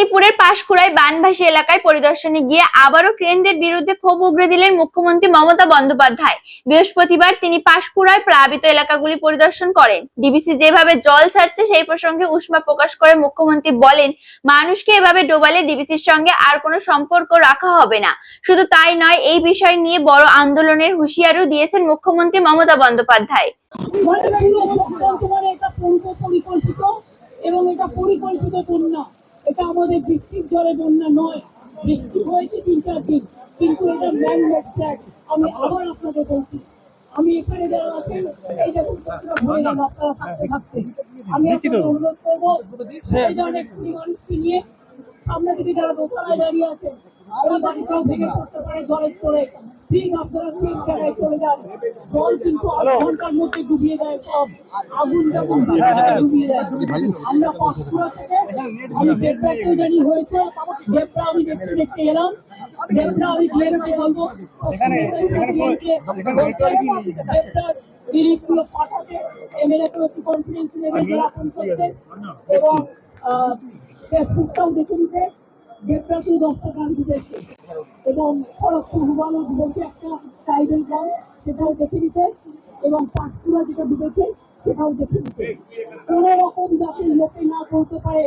মেদিনীপুরের পাশকুড়ায় বানভাসী এলাকায় পরিদর্শনে গিয়ে আবারও কেন্দ্রের বিরুদ্ধে ক্ষোভ উগরে দিলেন মুখ্যমন্ত্রী মমতা বন্দ্যোপাধ্যায়। বৃহস্পতিবার তিনি পাশকুড়ায় প্লাবিত এলাকাগুলি পরিদর্শন করেন। ডিবিসি যেভাবে জল ছাড়ছে, সেই প্রসঙ্গে উষ্মা প্রকাশ করে মুখ্যমন্ত্রী বলেন, মানুষকে এভাবে ডোবালে ডিবিসির সঙ্গে আর কোনো সম্পর্ক রাখা হবে না। শুধু তাই নয়, এই বিষয় নিয়ে বড় আন্দোলনের হুঁশিয়ারিও দিয়েছেন মুখ্যমন্ত্রী মমতা বন্দ্যোপাধ্যায়। এবং এটা পরিকল্পিত বন্যা এটা আমাদের বৃষ্টির জলে বন্যা নয়। বৃষ্টি হয়েছে তিন চার দিন কিন্তু এটা ম্যান মেড ফ্ল্যাট আমি আবার আপনাদের বলছি আমি এখানে যারা আছেন এই দেখুন আপনারা থাকতে থাকতে আমি অনুরোধ করব এই ধরনের মানুষকে নিয়ে সামনে দিকে যারা দোতলায় দাঁড়িয়ে আছেন ওই বাড়িটাও ভেঙে পড়তে পারে জলের তোরে ঠিক আপনারা ঠিক জায়গায় চলে যান। জল কিন্তু আধ ঘণ্টার মধ্যে ডুবিয়ে দেয় সব। আগুন যেমন ডুবিয়ে দেয়। আমরা পাঁচপুরা থেকে আমি দেবরাকেও জানি হয়েছে। দেবরা আমি দেখতে দেখতে এলাম দেবরা আমি ডিএমকে বলব দেবরার রিলিফগুলো পাঠাতে এমএলএ তো একটু কনফিডেন্স যারা ফোন করছে এবং আহ, ফেসবুকটাও দেখে নিতে। দেবরাকেও দশটা গান দিতেছে এবং খড়গপুর হুবানো ডুবেছে একটা টাইবেল গান সেটাও দেখে নিতে। এবং পাঁশকুড়া যেটা ডুবেছে সেটাও দেখে নিতে। কোনো রকম যাতে লোকে না বলতে পারে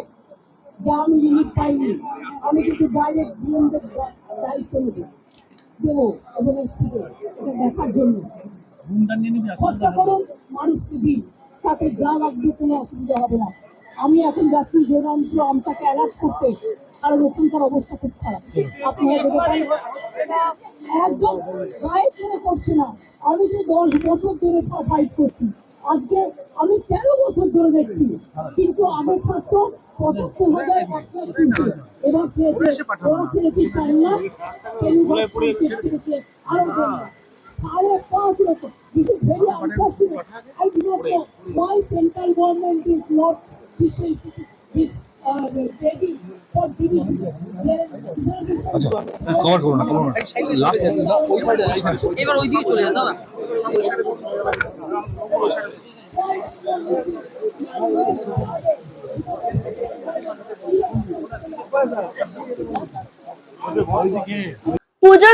যে আমি রিলিফ পাইনি। আমি কিন্তু ডাইরেক্ট ডিএমদের দায়িত্ব নেব। দেবো এবং এটা দেখার জন্য। খরচা করুন মানুষকে দিন। তাতে যা লাগবে কোনো অসুবিধা হবে না। আমি এখন যাচ্ছি জোরান্ত আমটাকে অ্যালার্ট করতে কারণ ওখানকার অবস্থা খুব খারাপ। আপনারা দেখে একদম গায়ে ছেড়ে করছে না। আমি তো দশ বছর ধরে ফাইট করছি। আজকে আমি তেরো বছর ধরে দেখছি। কিন্তু আগে থাকতো পঁচাত্তর হাজার এবার চার লাখ আরও। সাড়ে পাঁচ লক্ষ central government is not আচ্ছা কভার করুন না করুন লাস্ট এবার ওই দিকে চলে যান দাদা। পুজোর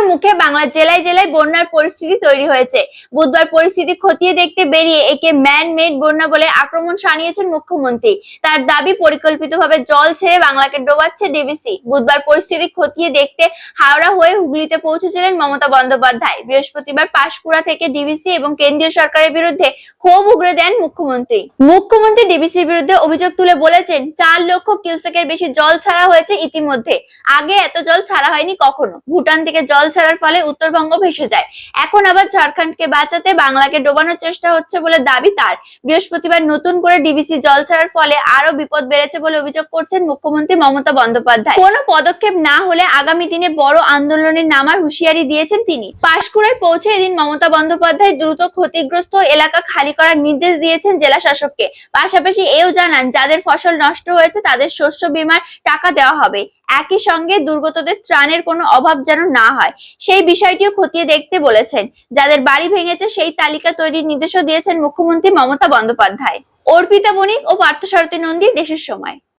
মুখে বাংলার জেলায় জেলায় বন্যার পরিস্থিতি তৈরি হয়েছে। বুধবার পরিস্থিতি খতিয়ে দেখতে বেরিয়ে একে ম্যান মেড বন্যা বলে আক্রমণ সানিয়েছেন মুখ্যমন্ত্রী। তার দাবি পরিকল্পিতভাবে জল ছেড়ে বাংলাকে ডোবাচ্ছে ডিবিসি বুধবার পরিস্থিতি খতিয়ে দেখতে হাওড়া হয়ে হুগলিতে পৌঁছেছিলেন মমতা বন্দ্যোপাধ্যায়। বৃহস্পতিবার পাশকুড়া থেকে ডিবিসি এবং কেন্দ্রীয় সরকারের বিরুদ্ধে ক্ষোভ উগরে দেন মুখ্যমন্ত্রী। মুখ্যমন্ত্রী ডিবিসির বিরুদ্ধে অভিযোগ তুলে বলেছেন, চার লক্ষ কিউসেকের বেশি জল ছাড়া হয়েছে ইতিমধ্যে। আগে এত জল ছাড়া হয়নি কখনো। ভুটান থেকে জল ছাড়ার ফলে উত্তরবঙ্গ ভেসে যায়। এখন আবার ঝাড়খণ্ডকে বাঁচাতে বাংলাকে ডোবানোর চেষ্টা হচ্ছে বলে দাবি তার। বৃহস্পতিবার নতুন করে ডিবিসি জল ছাড়ার ফলে আরও বিপদ বেড়েছে বলে অভিযোগ করছেন মুখ্যমন্ত্রী মমতা বন্দ্যোপাধ্যায়। কোনো পদক্ষেপ না হলে আগামী দিনে বড় আন্দোলনের নামার হুঁশিয়ারি দিয়েছেন তিনি। পাশকুড়ায় পৌঁছে এদিন মমতা বন্দ্যোপাধ্যায় দ্রুত ক্ষতিগ্রস্ত এলাকা খালি করার নির্দেশ দিয়েছেন জেলা শাসককে। পাশাপাশি এও জানান, যাদের ফসল নষ্ট হয়েছে তাদের শস্য বীমার টাকা দেওয়া হবে। একই সঙ্গে দুর্গতদের ত্রাণের কোনো অভাব যেন না হয়। সেই বিষয়টিও খতিয়ে দেখতে বলেছেন। যাদের বাড়ি ভেঙেছে, সেই তালিকা তৈরির নির্দেশও দিয়েছেন মুখ্যমন্ত্রী মমতা বন্দ্যোপাধ্যায়। অর্পিতা বণিক ও পার্থ পার্থসারথী নন্দী, দেশের সময়।